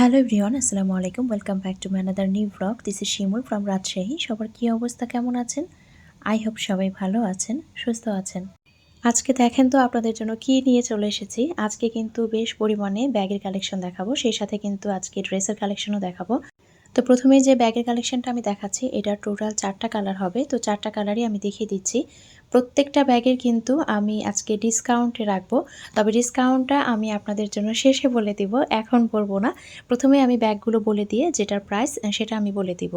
Hello everyone আসসালামু আলাইকুম welcome back to my another new blog this is Shimul from Rajshahi সবার কী অবস্থা, কেমন আছেন? আই হোপ সবাই ভালো আছেন, সুস্থ আছেন। আজকে দেখেন তো আপনাদের জন্য কি নিয়ে চলে এসেছি। আজকে কিন্তু বেশ পরিমাণে ব্যাগের কালেকশন দেখাবো। সেই সাথে কিন্তু আজকে ড্রেসের কালেকশনও দেখাবো। তো প্রথমে যে ব্যাগের কালেকশনটা আমি দেখাচ্ছি, এটা টোটাল চারটা কালার হবে। তো চারটা কালারই আমি দেখিয়ে দিচ্ছি। প্রত্যেকটা ব্যাগের কিন্তু আমি আজকে ডিসকাউন্টে রাখব। তবে ডিসকাউন্টটা আমি আপনাদের জন্য শেষে বলে দিব, এখন বলব না। প্রথমে আমি ব্যাগগুলো বলে দিয়ে যেটার প্রাইস সেটা আমি বলে দিব।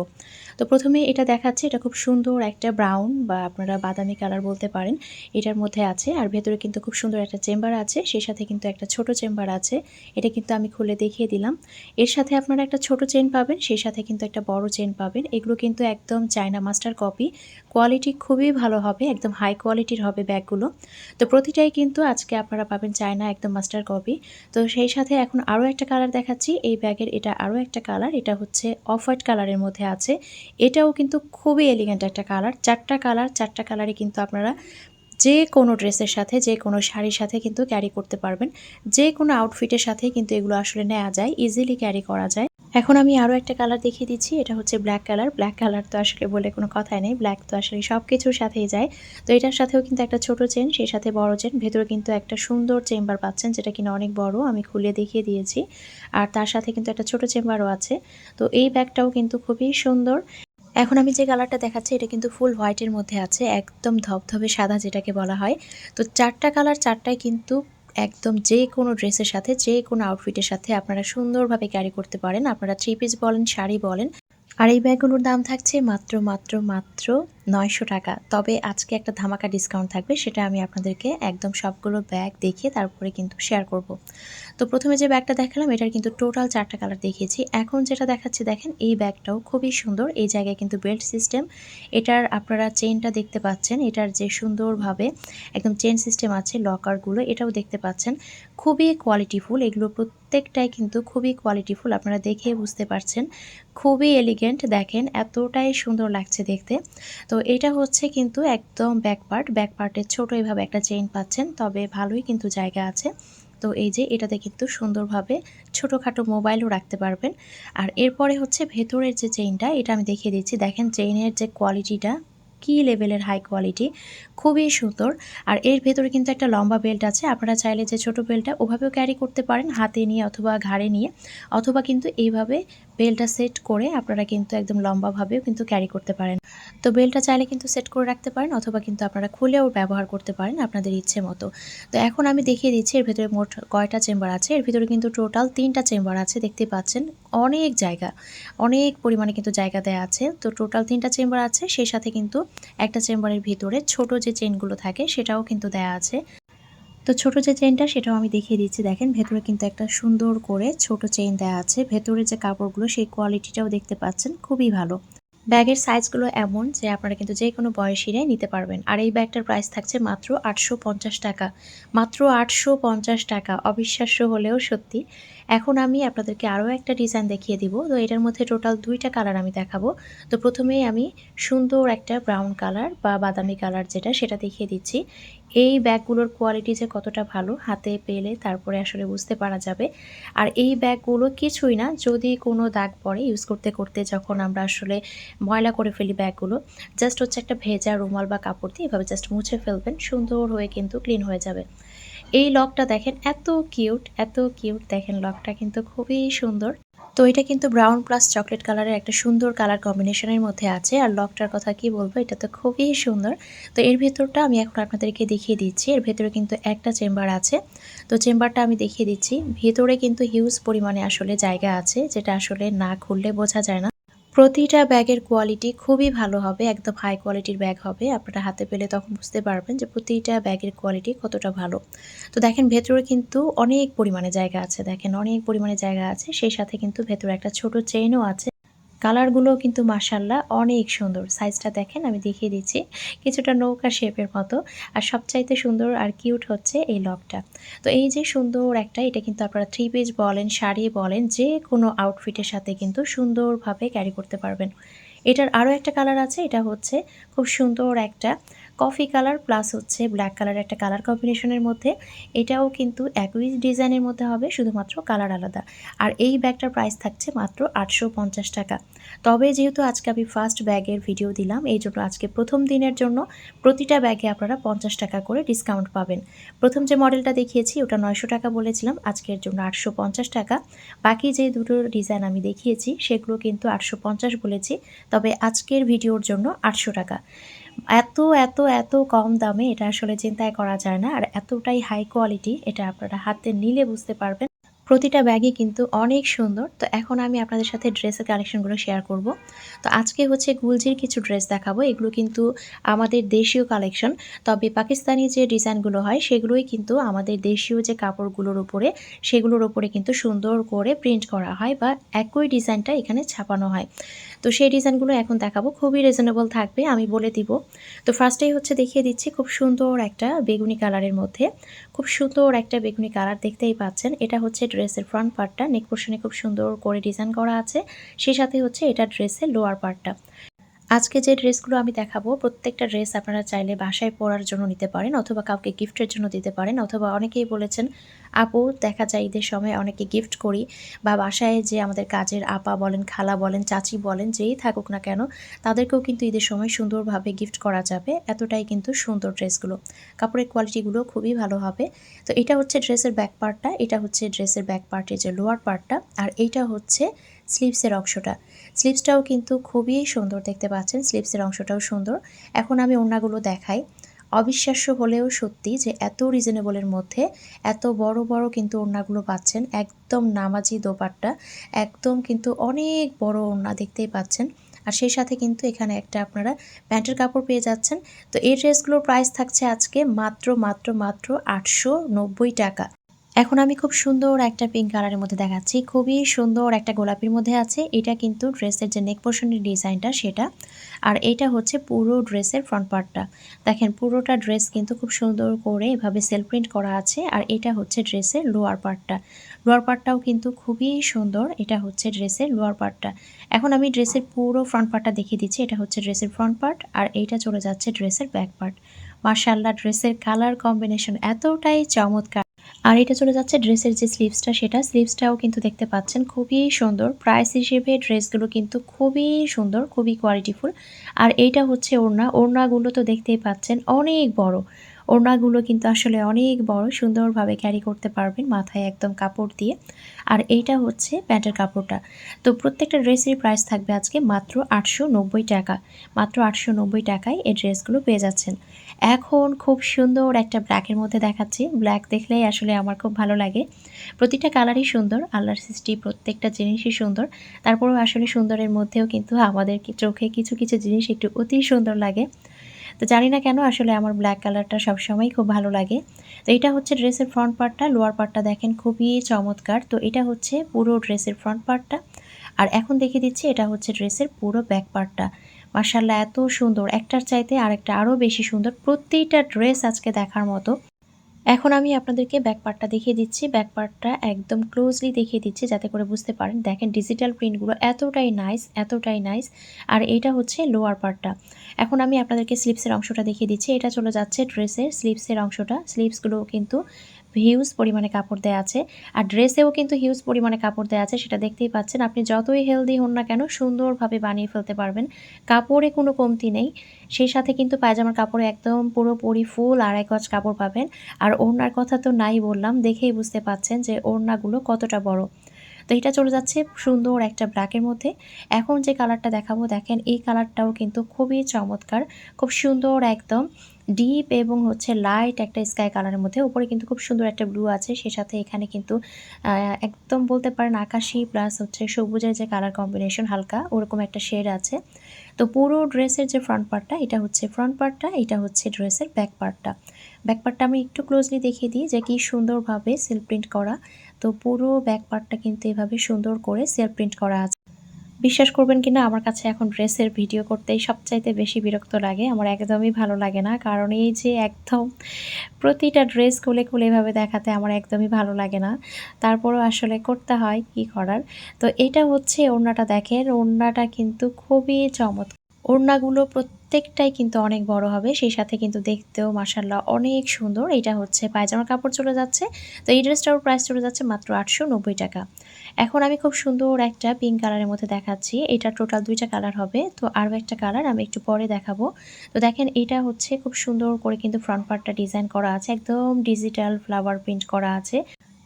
তো প্রথমে এটা দেখাচ্ছে, এটা খুব সুন্দর একটা ব্রাউন বা আপনারা বাদামি কালার বলতে পারেন, এটার মধ্যে আছে। আর ভেতরে কিন্তু খুব সুন্দর একটা চেম্বার আছে, সেই সাথে কিন্তু একটা ছোট চেম্বার আছে, এটা কিন্তু আমি খুলে দেখিয়ে দিলাম। এর সাথে আপনারা একটা ছোট চেন পাবেন, সেই সাথে কিন্তু একটা বড় চেন পাবেন। এগুলো কিন্তু একদম চায়না মাস্টার কপি কোয়ালিটি খুবই ভালো হবে, একদম হাই কোয়ালিটির হবে ব্যাগগুলো। তো প্রতিটাই কিন্তু আজকে আপনারা পাবেন চায়না একদম মাস্টার কপি তো সেই সাথে এখন আরও একটা কালার দেখাচ্ছি, এই ব্যাগের এটা আরও একটা কালার এটা হচ্ছে অফ হোয়াইট কালারের মধ্যে আছে। এটাও কিন্তু খুবই এলিগেন্ট একটা কালার চারটা কালার চারটা কালারে কিন্তু আপনারা যে কোনো ড্রেসের সাথে যে কোনো শাড়ির সাথে কিন্তু ক্যারি করতে পারবেন। যে কোনো আউটফিটের সাথে কিন্তু এগুলো আসলে নেওয়া যায় ইজিলি ক্যারি করা যায়। এখন আমি আরও একটা কালার দেখিয়ে দিচ্ছি, এটা হচ্ছে ব্ল্যাক কালার ব্ল্যাক কালার তো আসলে বলে কোনো কথাই নেই ব্ল্যাক তো আসলে সব কিছুর সাথেই যায়। তো এটার সাথেও কিন্তু একটা ছোট চেন সেই সাথে বড় চেন ভেতরে কিন্তু একটা সুন্দর চেম্বার পাচ্ছেন, যেটা কিনা অনেক বড়, আমি খুলে দেখিয়ে দিয়েছি। আর তার সাথে কিন্তু একটা ছোট চেম্বারও আছে। তো এই ব্যাগটাও কিন্তু খুবই সুন্দর। এখন আমি যে কালারটা দেখাচ্ছি, এটা কিন্তু ফুল হোয়াইটের মধ্যে আছে, একদম ধবধবে সাদা যেটাকে বলা হয়। তো চারটা কালার চারটাই কিন্তু একদম যে কোনো ড্রেসের সাথে, যে কোনো আউটফিটের সাথে আপনারা সুন্দরভাবে ক্যারি করতে পারেন। আপনারা থ্রি পিস বলেন, শাড়ি বলেন আর এই ব্যাগগুলোর দাম থাকছে মাত্র মাত্র মাত্র নয়শো টাকা। তবে আজকে একটা ধামাকা ডিসকাউন্ট থাকবে, সেটা আমি আপনাদেরকে একদম সবগুলো ব্যাগ দেখিয়ে তারপরে কিন্তু শেয়ার করব। তো প্রথমে যে ব্যাগটা দেখালাম, এটার কিন্তু টোটাল চারটা কালার দেখিয়েছি। এখন যেটা দেখাচ্ছি, দেখেন, এই ব্যাগটাও খুবই সুন্দর। এই জায়গায় কিন্তু বেল্ট সিস্টেম এটার আপনারা চেনটা দেখতে পাচ্ছেন। এটার যে সুন্দরভাবে একদম চেন সিস্টেম আছে, লকারগুলো, এটাও দেখতে পাচ্ছেন। খুবই কোয়ালিটিফুল এগুলো প্রত্যেকটাই কিন্তু খুবই কোয়ালিটিফুল আপনারা দেখে বুঝতে পারছেন। খুবই এলিগেন্ট দেখেন, এতটাই সুন্দর লাগছে দেখতে। তো এটা হচ্ছে কিন্তু একদম ব্যাক পার্ট ব্যাক পার্টের ছোটো এইভাবে একটা চেইন পাচ্ছেন, তবে ভালোই কিন্তু জায়গা আছে। তো এই যে এটাতে কিন্তু সুন্দরভাবে ছোটোখাটো মোবাইলও রাখতে পারবেন। আর এরপরে হচ্ছে ভেতরের যে চেইনটা এটা আমি দেখিয়ে দিচ্ছি। দেখেন চেইনের যে কোয়ালিটিটা কী লেভেলের হাই কোয়ালিটি খুবই সুন্দর। আর এর ভেতরে কিন্তু একটা লম্বা বেল্ট আছে। আপনারা চাইলে যে ছোট বেল্টটা ওভাবেও ক্যারি করতে পারেন, হাতে নিয়ে অথবা ঘাড়ে নিয়ে। অথবা কিন্তু এইভাবে বেলটা সেট করে আপনারা কিন্তু একদম লম্বাভাবেও কিন্তু ক্যারি করতে পারেন। তো বেলটা চাইলে কিন্তু সেট করে রাখতে পারেন অথবা কিন্তু আপনারা খুলেও ব্যবহার করতে পারেন আপনাদের ইচ্ছে মতো। তো এখন আমি দেখিয়ে দিচ্ছি, এর ভেতরে মোট কয়টা চেম্বার আছে। এর ভিতরে কিন্তু টোটাল তিনটা চেম্বার আছে, দেখতে পাচ্ছেন? অনেক জায়গা, অনেক পরিমাণে কিন্তু জায়গা দেওয়া আছে। তো টোটাল তিনটা চেম্বার আছে, সেই সাথে কিন্তু একটা চেম্বারের ভিতরে ছোট যে চেনগুলো থাকে সেটাও কিন্তু দেয়া আছে। তো ছোট যে চেনটা সেটাও আমি দেখিয়ে দিচ্ছি। দেখেন, ভেতরে কিন্তু একটা সুন্দর করে ছোট চেইন দেওয়া আছে। ভেতরে যে কাপড়গুলো, সেই কোয়ালিটিটাও দেখতে পাচ্ছেন, খুবই ভালো। ব্যাগের সাইজগুলো এমন যে, আপনারা কিন্তু যে কোনো বয়সীরাই নিতে পারবেন। আর এই ব্যাগটার প্রাইস থাকছে মাত্র আটশো পঞ্চাশ টাকা। মাত্র আটশো পঞ্চাশ টাকা, অবিশ্বাস্য হলেও সত্যি। এখন আমি আপনাদেরকে আরও একটা ডিজাইন দেখিয়ে দিব। তো এটার মধ্যে টোটাল দুইটা কালার আমি দেখাবো। তো প্রথমেই আমি সুন্দর একটা ব্রাউন কালার বা বাদামি কালার যেটা, সেটা দেখিয়ে দিচ্ছি। এই ব্যাগগুলোর কোয়ালিটি যে কতটা ভালো হাতে পেলে তারপরে আসলে বুঝতে পারা যাবে। আর এই ব্যাগগুলো কিছুই না, যদি কোনো দাগ পড়ে ইউজ করতে করতে যখন আমরা আসলে ময়লা করে ফেলি ব্যাগগুলো জাস্ট হচ্ছে একটা ভেজা রুমাল বা কাপড় দিয়ে এভাবে জাস্ট মুছে ফেলবেন, সুন্দর হয়ে কিন্তু ক্লিন হয়ে যাবে। এই লকটা দেখেন এত কিউট এত কিউট দেখেন লকটা কিন্তু খুবই সুন্দর। তো এটা কিন্তু ব্রাউন প্লাস চকলেট কালারের একটা সুন্দর কালার কম্বিনেশনের মধ্যে আছে। আর লকটার কথা কি বলব? এটা তো খুবই সুন্দর। তো এর ভেতরটা আমি এখন আপনাদেরকে দেখিয়ে দিচ্ছি। এর ভেতরে কিন্তু একটা চেম্বার আছে। তো চেম্বারটা আমি দেখিয়ে দিচ্ছি। ভেতরে কিন্তু হিউজ পরিমাণে আসলে জায়গা আছে, যেটা আসলে না খুললে বোঝা যায় না। প্রতিটা ব্যাগের কোয়ালিটি খুবই ভালো হবে, একদম হাই কোয়ালিটির ব্যাগ হবে। আপনারা হাতে পেলে তখন বুঝতে পারবেন যে প্রতিটা ব্যাগের কোয়ালিটি কতটা ভালো। তো দেখেন ভেতরে কিন্তু অনেক পরিমাণে জায়গা আছে, দেখেন অনেক পরিমাণে জায়গা আছে, সেই সাথে কিন্তু ভেতরে একটা ছোট চেইনও আছে। কালারগুলো কিন্তু মাসাল্লাহ অনেক সুন্দর। সাইজটা দেখেন, আমি দেখিয়ে দিচ্ছি। কিছুটা নৌকা শেপের মতো। আর সবচাইতে সুন্দর আর কিউট হচ্ছে এই লকটা। তো এই যে সুন্দর একটা, এটা কিন্তু আপনারা থ্রি পিস বলেন, শাড়ি বলেন যে কোনো আউটফিটের সাথে কিন্তু সুন্দরভাবে ক্যারি করতে পারবেন। এটার আরও একটা কালার আছে, এটা হচ্ছে খুব সুন্দর একটা কফি কালার প্লাস হচ্ছে ব্ল্যাক কালার একটা কালার কম্বিনেশনের মধ্যে। এটাও কিন্তু একই ডিজাইনের মধ্যে হবে, শুধুমাত্র কালার আলাদা। আর এই ব্যাগটার প্রাইস থাকছে মাত্র আটশো পঞ্চাশ টাকা। তবে যেহেতু আজকে আমি ফার্স্ট ব্যাগের ভিডিও দিলাম, এই জন্য আজকে প্রথম দিনের জন্য প্রতিটা ব্যাগে আপনারা পঞ্চাশ টাকা করে ডিসকাউন্ট পাবেন। প্রথম যে মডেলটা দেখিয়েছি, ওটা নয়শো টাকা বলেছিলাম, আজকের জন্য আটশো পঞ্চাশ টাকা। বাকি যে দুটো ডিজাইন আমি দেখিয়েছি, সেগুলো কিন্তু আটশো পঞ্চাশ বলেছি। তবে আজকের ভিডিওর জন্য আটশো টাকা। এত এত এত কম দামে এটা আসলে চিন্তায় করা যায় না। আর এতটাই হাই কোয়ালিটি এটা আপনারা হাতে নিলে বুঝতে পারবেন। প্রতিটা ব্যাগই কিন্তু অনেক সুন্দর। তো এখন আমি আপনাদের সাথে ড্রেসের কালেকশনগুলো শেয়ার করব। তো আজকে হচ্ছে গুলজির কিছু ড্রেস দেখাবো। এগুলো কিন্তু আমাদের দেশীয় কালেকশন। তবে পাকিস্তানি যে ডিজাইনগুলো হয়, সেগুলোই কিন্তু আমাদের দেশীয় যে কাপড়গুলোর উপরে, সেগুলোর উপরে কিন্তু সুন্দর করে প্রিন্ট করা হয় বা একই ডিজাইনটা এখানে ছাপানো হয়। তো সেই ডিজাইনগুলো এখন দেখাবো। খুবই রিজনেবল থাকবে, আমি বলে দিব। তো ফার্স্টেই হচ্ছে দেখিয়ে দিচ্ছি খুব সুন্দর একটা বেগুনি কালারের মধ্যে। খুব সুন্দর একটা বেগুনি কালার দেখতেই পাচ্ছেন। এটা হচ্ছে ড্রেসের ফ্রন্ট পার্টটা নেক পোর্শনে খুব সুন্দর করে ডিজাইন করা আছে। সেই সাথে হচ্ছে এটা ড্রেসের লোয়ার পার্টটা আজকে যে ড্রেসগুলো আমি দেখাবো, প্রত্যেকটা ড্রেস আপনারা চাইলে বাসায় পরার জন্য নিতে পারেন অথবা কাউকে গিফটের জন্য দিতে পারেন। অথবা অনেকেই বলেছেন, আপু, দেখা যায় ঈদের সময় অনেকে গিফট করি বা বাসায় যে আমাদের কাজের আপা বলেন, খালা বলেন, চাচি বলেন, যেই থাকুক না কেন, তাদেরকেও কিন্তু ঈদের সময় সুন্দরভাবে গিফট করা যাবে। এতটাই কিন্তু সুন্দর ড্রেসগুলো। কাপড়ের কোয়ালিটিগুলো খুবই ভালো হবে। তো এটা হচ্ছে ড্রেসের ব্যাক পার্টটা, এটা হচ্ছে ড্রেসের ব্যাক পার্টের যে লোয়ার পার্টটা, আর এইটা হচ্ছে স্লিভসের অংশটা। স্লিভসটাও কিন্তু খুবই সুন্দর দেখতে পাচ্ছেন স্লিভসের অংশটাও সুন্দর। এখন আমি ওড়নাগুলো দেখাই। অবিশ্বাস্য হলেও সত্যি যে এত রিজনেবলের মধ্যে এত বড় বড় কিন্তু ওড়নাগুলো পাচ্ছেন, একদম নামাজি দোপাট্টা, একদম কিন্তু অনেক বড় ওড়না দেখতেই পাচ্ছেন। আর সেই সাথে কিন্তু এখানে একটা আপনারা প্যান্টের কাপড় পেয়ে যাচ্ছেন। তো এই ড্রেসগুলোর প্রাইস থাকছে আজকে মাত্র মাত্র মাত্র আটশো নব্বই টাকা। এখন আমি খুব সুন্দর একটা পিঙ্ক কালারের মধ্যে দেখাচ্ছি। খুবই সুন্দর একটা গোলাপির মধ্যে আছে। এটা কিন্তু ড্রেসের যে নেক পোর্শনের ডিজাইনটা সেটা। আর এটা হচ্ছে পুরো ড্রেসের ফ্রন্ট পার্টটা দেখেন, পুরোটা ড্রেস কিন্তু খুব সুন্দর করে এভাবে সেল প্রিন্ট করা আছে। আর এটা হচ্ছে ড্রেসের লোয়ার পার্টটা লোয়ার পার্টটাও কিন্তু খুবই সুন্দর। এটা হচ্ছে ড্রেসের লোয়ার পার্টটা এখন আমি ড্রেসের পুরো ফ্রন্ট পার্টটা দেখিয়ে দিচ্ছি। এটা হচ্ছে ড্রেসের ফ্রন্ট পার্ট আর এইটা চলে যাচ্ছে ড্রেসের ব্যাক পার্ট মার্শাল্লাহ ড্রেসের কালার কম্বিনেশন এতটাই চমৎকার। আর এটা চলে যাচ্ছে ড্রেসের যে স্লিভসটা সেটা স্লিভসটাও কিন্তু দেখতে পাচ্ছেন, খুবই সুন্দর। প্রাইস হিসেবে ড্রেসগুলো কিন্তু খুবই সুন্দর, খুবই কোয়ালিটিফুল আর এইটা হচ্ছে ওড়না। ওড়নাগুলো তো দেখতেই পাচ্ছেন অনেক বড়। ওড়নাগুলো কিন্তু আসলে অনেক বড়, সুন্দরভাবে ক্যারি করতে পারবেন মাথায় একদম কাপড় দিয়ে। আর এইটা হচ্ছে প্যান্টের কাপড়টা। তো প্রত্যেকটা ড্রেসের প্রাইস থাকবে আজকে মাত্র আটশো নব্বই টাকা। মাত্র আটশো নব্বই টাকায় এই ড্রেসগুলো পেয়ে যাচ্ছেন। এখন খুব সুন্দর একটা ব্ল্যাকের মধ্যে দেখাচ্ছি। ব্ল্যাক দেখলেই আসলে আমার খুব ভালো লাগে। প্রতিটা কালারই সুন্দর, আল্লাহর সৃষ্টি প্রত্যেকটা জিনিসই সুন্দর। তারপরেও আসলে সুন্দরের মধ্যেও কিন্তু আমাদের চোখে কিছু কিছু জিনিস একটু অতি সুন্দর লাগে। তো জানি না কেন আসলে আমার ব্ল্যাক কালারটা সবসময় খুব ভালো লাগে। তো এটা হচ্ছে ড্রেসের ফ্রন্ট পার্টটা লোয়ার পার্টটা দেখেন খুবই চমৎকার। তো এটা হচ্ছে পুরো ড্রেসের ফ্রন্ট পার্টটা আর এখন দেখে দিচ্ছি এটা হচ্ছে ড্রেসের পুরো ব্যাক পার্টটা মার্শাল্লাহ এত সুন্দর। একটার চাইতে আরেকটা আরও বেশি সুন্দর। প্রত্যেকটা ড্রেস আজকে দেখার মতো। এখন আমি আপনাদেরকে ব্যাক পার্টটা দেখিয়ে দিচ্ছি। ব্যাক পার্টটা একদম ক্লোজলি দেখিয়ে দিচ্ছি যাতে করে বুঝতে পারেন। দেখেন ডিজিটাল প্রিন্টগুলো এতটাই নাইস এতটাই নাইস আর এটা হচ্ছে লোয়ার পার্টটা এখন আমি আপনাদেরকে স্লিপসের অংশটা দেখিয়ে দিচ্ছি। এটা চলে যাচ্ছে ড্রেসের স্লিপসের অংশটা। স্লিপসগুলো কিন্তু হিউজ পরিমাণে কাপড় দেওয়া আছে। আর ড্রেসেও কিন্তু হিউজ পরিমাণে কাপড় দেওয়া আছে, সেটা দেখতেই পাচ্ছেন। আপনি যতই হেলদি হন না কেন, সুন্দরভাবে বানিয়ে ফেলতে পারবেন। কাপড়ে কোনো কমতি নেই। সেই সাথে কিন্তু পায়জামার কাপড়ে একদম পুরোপুরি ফুল আড়াই গজ কাপড় পাবেন। আর ওড়নার কথা তো নাই বললাম, দেখেই বুঝতে পাচ্ছেন যে ওড়নাগুলো কতটা বড়। তো এটা চলে যাচ্ছে সুন্দর একটা ব্ল্যাকের মধ্যে। এখন যে কালারটা দেখাবো, দেখেন এই কালারটাও কিন্তু খুবই চমৎকার। খুব সুন্দর একদম। ডিপ এবং হচ্ছে লাইট একটা স্কাই কালারের মধ্যে। উপরে কিন্তু খুব সুন্দর একটা ব্লু আছে। সে সাথে এখানে কিন্তু একদম বলতে পারেন আকাশি প্লাস হচ্ছে সবুজের যে কালার কম্বিনেশন হালকা, ওরকম একটা শেড আছে। তো পুরো ড্রেসের যে ফ্রন্ট পার্টটা এটা হচ্ছে ফ্রন্ট পার্টটা এটা হচ্ছে ড্রেসের ব্যাক পার্টটা ব্যাক পার্টটা আমি একটু ক্লোজলি দেখিয়ে দিই যে কি সুন্দরভাবে সেল প্রিন্ট করা। তো পুরো ব্যাক পার্টটা কিন্তু এভাবে সুন্দর করে সেল প্রিন্ট করা আছে। বিশ্বাস করবেন কি না আমার কাছে এখন ড্রেসের ভিডিও করতেই সবচাইতে বেশি বিরক্ত লাগে। আমার একদমই ভালো লাগে না, কারণ এই যে একদম প্রতিটা ড্রেস খুলে খুলে এভাবে দেখাতে আমার একদমই ভালো লাগে না। তারপরও আসলে করতে হয় কি করার। তো এটা হচ্ছে ওড়নাটা দেখেন, ওড়নাটা কিন্তু খুবই চমৎকার। ওড়নাগুলো প্রত্যেকটাই কিন্তু অনেক বড় হবে, সেই সাথে কিন্তু দেখতেও মাসাল্লাহ অনেক সুন্দর। এটা হচ্ছে পায়জামার কাপড় চলে যাচ্ছে, তো এই ড্রেসটার প্রাইস চলে যাচ্ছে মাত্র আটশো নব্বই টাকা। এখন আমি খুব সুন্দর একটা পিঙ্ক কালারের মধ্যে দেখাচ্ছি। এটা টোটাল দুইটা কালার হবে। তো আরও একটা কালার আমি একটু পরে দেখাবো। তো দেখেন, এটা হচ্ছে খুব সুন্দর করে কিন্তু ফ্রন্ট পার্টটা ডিজাইন করা আছে। একদম ডিজিটাল ফ্লাওয়ার প্রিন্ট করা আছে।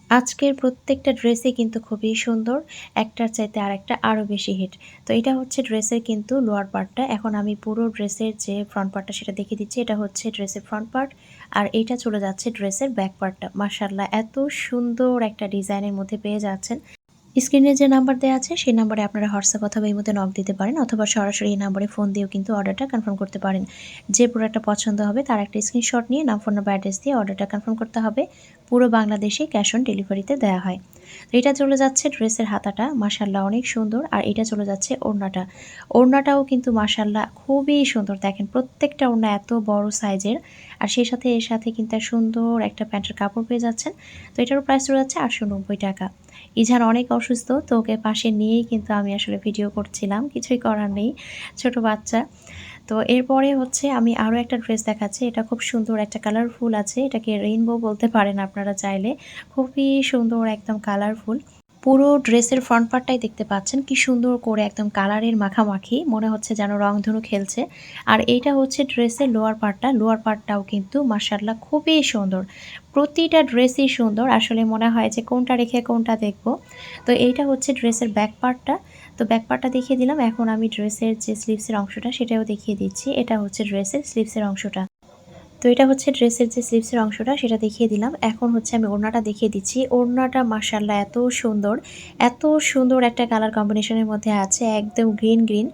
আজকের প্রত্যেকটা ড্রেসই কিন্তু খুবই সুন্দর। একটার চাইতে আর একটা আরও বেশি হিট তো এটা হচ্ছে ড্রেসের কিন্তু লোয়ার পার্টটা এখন আমি পুরো ড্রেসের যে ফ্রন্ট পার্টটা সেটা দেখিয়ে দিচ্ছি। এটা হচ্ছে ড্রেসের ফ্রন্ট পার্ট আর এটা চলে যাচ্ছে ড্রেসের ব্যাক পার্টটা মার্শাল্লাহ এত সুন্দর একটা ডিজাইনের মধ্যে পেয়ে যাচ্ছেন। স্ক্রিনে যে নাম্বার দেওয়া আছে, সেই নাম্বারে আপনারা হোয়াটসঅ্যাপ অথবা এই মধ্যে নক দিতে পারেন অথবা সরাসরি এই নাম্বারে ফোন দিয়েও কিন্তু অর্ডারটা কনফার্ম করতে পারেন। যে প্রোডাক্টটা পছন্দ হবে, তার একটা স্ক্রিনশট নিয়ে নাম ফোন নাম্বার অ্যাড্রেস দিয়ে অর্ডারটা কনফার্ম করতে হবে। পুরো বাংলাদেশে ক্যাশ অন ডেলিভারিতে দেওয়া হয়। তো এটা চলে যাচ্ছে ড্রেসের হাতাটা মাসাল্লাহ অনেক সুন্দর। আর এটা চলে যাচ্ছে ওড়নাটা। ওড়নাটাও কিন্তু মাসাল্লাহ খুবই সুন্দর। দেখেন প্রত্যেকটা ওড়না এত বড় সাইজের আর সেই সাথে, এর সাথে কিন্তু সুন্দর একটা প্যান্টের কাপড় পেয়ে যাচ্ছেন। তো এটারও প্রাইস চলে যাচ্ছে আটশো নব্বই টাকা। ইঝান অনেক অসুস্থ, তো ওকে পাশে নিয়েই কিন্তু আমি আসলে ভিডিও করছিলাম, কিছুই করার নেই, ছোট বাচ্চা। তো এরপরে হচ্ছে আমি আরও একটা ড্রেস দেখাচ্ছি, এটা খুব সুন্দর একটা কালারফুল আছে, এটাকে রেইনবো বলতে পারেন আপনারা চাইলে, খুবই সুন্দর একদম কালারফুল পুরো ড্রেসের ফ্রন্ট পার্টটাই দেখতে পাচ্ছেন। কি সুন্দর করে একদম কালারের মাখামাখি, মনে হচ্ছে যেন রংধনু খেলছে। আর এইটা হচ্ছে ড্রেসের লোয়ার পার্টটা লোয়ার পার্টটাও কিন্তু মার্শাল্লাহ খুবই সুন্দর। প্রতিটা ড্রেসই সুন্দর। আসলে মনে হয় যে কোনটা রেখে কোনটা দেখব। তো এইটা হচ্ছে ড্রেসের ব্যাক পার্টটা তো ব্যাক পার্টটা দেখিয়ে দিলাম। এখন আমি ড্রেসের যে স্লিভসের অংশটা, সেটাও দেখিয়ে দিচ্ছি। এটা হচ্ছে ড্রেসের স্লিভসের অংশটা। তো এটা হচ্ছে ড্রেসের যে স্লিভসের অংশটা, সেটা দেখিয়ে দিলাম। এখন হচ্ছে আমি ওড়নাটা দেখিয়ে দিচ্ছি। ওড়নাটা মার্শাল্লাহ এত সুন্দর এত সুন্দর একটা কালার কম্বিনেশনের মধ্যে আছে, একদম গ্রিন গ্রিন।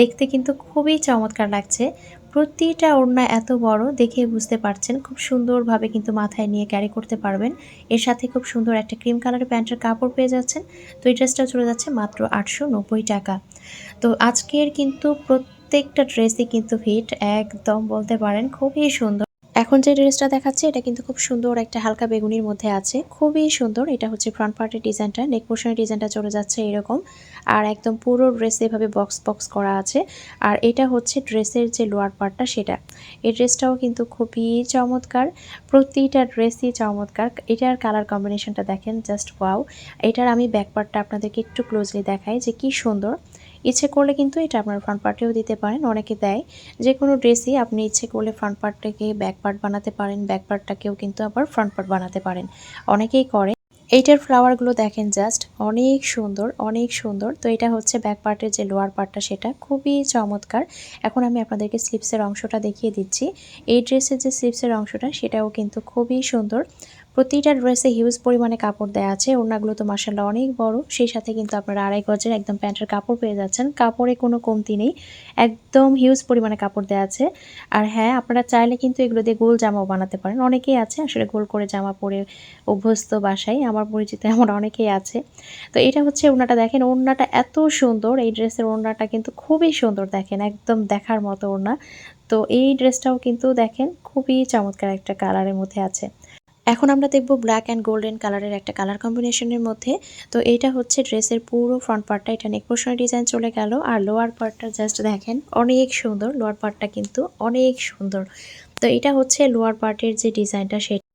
দেখতে কিন্তু খুবই চমৎকার লাগছে। প্রতিটা ওড়না এত বড়, দেখে বুঝতে পারছেন, খুব সুন্দরভাবে কিন্তু মাথায় নিয়ে ক্যারি করতে পারবেন। এর সাথে খুব সুন্দর একটা ক্রিম কালারের প্যান্টের কাপড় পেয়ে যাচ্ছেন। তো এই ড্রেসটাও চলে যাচ্ছে মাত্র আটশো নব্বই টাকা। তো আজকের কিন্তু প্রত্যেকটা ড্রেসই কিন্তু হিট একদম বলতে পারেন খুবই সুন্দর। এখন যে ড্রেসটা দেখাচ্ছে, এটা কিন্তু খুব সুন্দর একটা হালকা বেগুনির মধ্যে আছে। খুবই সুন্দর। এটা হচ্ছে ফ্রন্ট পার্টের ডিজাইনটা নেক পোর্শনের ডিজাইনটা চলে যাচ্ছে এরকম। আর একদম পুরো ড্রেসে এভাবে বক্স বক্স করা আছে। আর এটা হচ্ছে ড্রেসের যে লোয়ার পার্টটা সেটা। এই ড্রেসটাও কিন্তু খুবই চমৎকার। প্রতিটা ড্রেসই চমৎকার। এটার কালার কম্বিনেশনটা দেখেন জাস্ট ওয়াও এটার আমি ব্যাক পার্টটা আপনাদেরকে একটু ক্লোজলি দেখাই যে কি সুন্দর। ইচ্ছে করলে কিন্তু এটা আপনার ফ্রন্ট পার্টেও দিতে পারেন, অনেকে দেয়। যে কোনো ড্রেসই আপনি ইচ্ছে করলে ফ্রন্ট পার্টটাকে ব্যাক পার্ট বানাতে পারেন ব্যাক পার্টটাকেও কিন্তু আবার ফ্রন্ট পার্ট বানাতে পারেন। অনেকেই করে। এইটার ফ্লাওয়ারগুলো দেখেন জাস্ট অনেক সুন্দর অনেক সুন্দর। তো এটা হচ্ছে ব্যাক পার্টের যে লোয়ার পার্টটা সেটা খুবই চমৎকার। এখন আমি আপনাদেরকে স্লিপসের অংশটা দেখিয়ে দিচ্ছি। এই ড্রেসের যে স্লিপসের অংশটা, সেটাও কিন্তু খুবই সুন্দর। প্রতিটা ড্রেসে হিউজ পরিমাণে কাপড় দেওয়া আছে। ওড়নাগুলো তো মার্শাল্লাহ অনেক বড়। সেই সাথে কিন্তু আপনারা আড়াই গজের একদম প্যান্টের কাপড় পেয়ে যাচ্ছেন। কাপড়ে কোনো কমতি নেই। একদম হিউজ পরিমাণে কাপড় দেওয়া আছে। আর হ্যাঁ আপনারা চাইলে কিন্তু এগুলো দিয়ে গোল জামাও বানাতে পারেন। অনেকেই আছে, আসলে গোল করে জামা পরে অভ্যস্ত বাসায়। আমার পরিচিত এমন অনেকেই আছে। তো এটা হচ্ছে ওড়নাটা দেখেন, ওড়নাটা এত সুন্দর। এই ড্রেসের ওড়নাটা কিন্তু খুবই সুন্দর দেখেন, একদম দেখার মতো ওড়না। তো এই ড্রেসটাও কিন্তু দেখেন, খুবই চমৎকার একটা কালারের মধ্যে আছে। এখন আমরা দেখব ব্ল্যাক অ্যান্ড গোল্ডেন কালারের একটা কালার কম্বিনেশনের মধ্যে। তো এইটা হচ্ছে ড্রেসের পুরো ফ্রন্ট পার্টটা এটা নেক পোর্শনের ডিজাইন চলে গেল। আর লোয়ার পার্টটা জাস্ট দেখেন, অনেক সুন্দর। লোয়ার পার্টটা কিন্তু অনেক সুন্দর। তো এটা হচ্ছে লোয়ার পার্টের যে ডিজাইনটা সেটা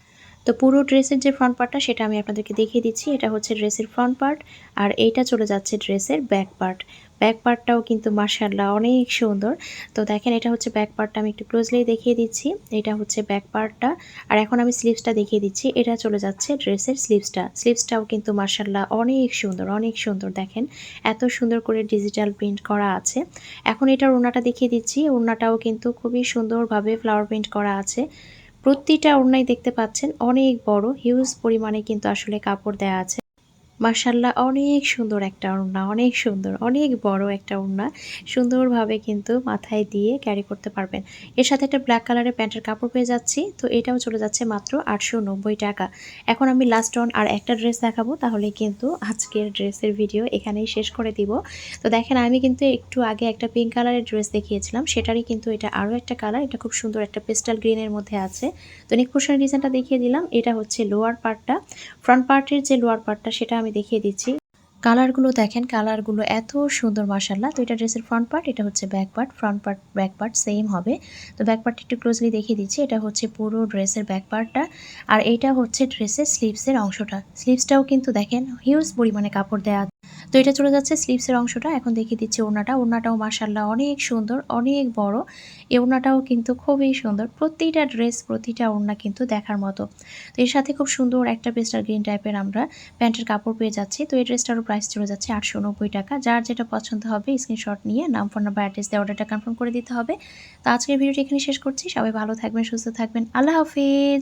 তো পুরো ড্রেসের যে ফ্রন্ট পার্টটা সেটা আমি আপনাদেরকে দেখিয়ে দিচ্ছি। এটা হচ্ছে ড্রেসের ফ্রন্ট পার্ট আর এইটা চলে যাচ্ছে ড্রেসের ব্যাক পার্ট ব্যাক পার্টটাও কিন্তু মার্শাল্লাহ অনেক সুন্দর। তো দেখেন এটা হচ্ছে ব্যাক পার্টটা, আমি একটু ক্লোজলি দেখিয়ে দিচ্ছি। এটা হচ্ছে ব্যাক পার্টটা। আর এখন আমি স্লিভসটা দেখিয়ে দিচ্ছি। এটা চলে যাচ্ছে ড্রেসের স্লিভসটা স্লিভসটাও কিন্তু মার্শাল্লাহ অনেক সুন্দর অনেক সুন্দর দেখেন। এত সুন্দর করে ডিজিটাল প্রিন্ট করা আছে। এখন এটার ওড়নাটা দেখিয়ে দিচ্ছি। ওড়নাটাও কিন্তু খুবই সুন্দরভাবে ফ্লাওয়ার প্রিন্ট করা আছে। প্রতিটা ওড়নাই দেখতে পাচ্ছেন, অনেক বড় হিউজ পরিমাণে কিন্তু আসলে কাপড় দেয়া আছে। মার্শাল্লাহ অনেক সুন্দর একটা ওড়না, অনেক সুন্দর, অনেক বড় একটা ওড়না। সুন্দরভাবে কিন্তু মাথায় দিয়ে ক্যারি করতে পারবেন। এর সাথে একটা ব্ল্যাক কালারের প্যান্টের কাপড় পেয়ে যাচ্ছি। তো এটাও চলে যাচ্ছে মাত্র আটশো নব্বই টাকা। এখন আমি লাস্ট অন আর একটা ড্রেস দেখাবো, তাহলে কিন্তু আজকের ড্রেসের ভিডিও এখানেই শেষ করে দিব। তো দেখেন, আমি কিন্তু একটু আগে একটা পিঙ্ক কালারের ড্রেস দেখিয়েছিলাম, সেটারই কিন্তু এটা আরও একটা কালার এটা খুব সুন্দর একটা পেস্টাল গ্রিনের মধ্যে আছে। তো নেক পোর্শনের ডিজাইনটা দেখিয়ে দিলাম, এটা হচ্ছে লোয়ার পার্টটা ফ্রন্ট পার্টের যে লোয়ার পার্টটা সেটা আমি দেখিয়ে দিচ্ছি। কালারগুলো দেখেন, কালারগুলো এত সুন্দর মাসাল্লাহ তো এটা ড্রেসের ফ্রন্ট পার্ট এটা হচ্ছে back part front part back part same হবে। তো ব্যাক পার্টটা একটু ক্লোজলি দেখিয়ে দিচ্ছি, এটা হচ্ছে পুরো ড্রেসের ব্যাক পার্টটা আর এটা হচ্ছে ড্রেসের স্লিভসের অংশটা। স্লিভসটাও কিন্তু দেখেন হিউজ পরিমাণে কাপড় দেওয়া তো এটা চলে যাচ্ছে স্লিভসের অংশটা। এখন দেখিয়ে দিচ্ছি ওড়নাটা। ওড়নাটাও মাসাল্লাহ অনেক সুন্দর, অনেক বড়। এই ওড়নাটাও কিন্তু খুবই সুন্দর। প্রতিটা ড্রেস প্রতিটা ওড়না কিন্তু দেখার মতো। তো এর সাথে খুব সুন্দর একটা পেস্টার গ্রিন টাইপের আমরা প্যান্টের কাপড় পেয়ে যাচ্ছি। তো এই ড্রেসটারও প্রাইস চলে যাচ্ছে আটশো নব্বই টাকা। যার যেটা পছন্দ হবে স্ক্রিনশট নিয়ে নাম ফোন নাম্বার অ্যাড্রেস দিয়ে অর্ডারটা কনফার্ম করে দিতে হবে। তো আজকের ভিডিওটি এখানে শেষ করছি। সবাই ভালো থাকবেন, সুস্থ থাকবেন। আল্লাহ হাফিজ!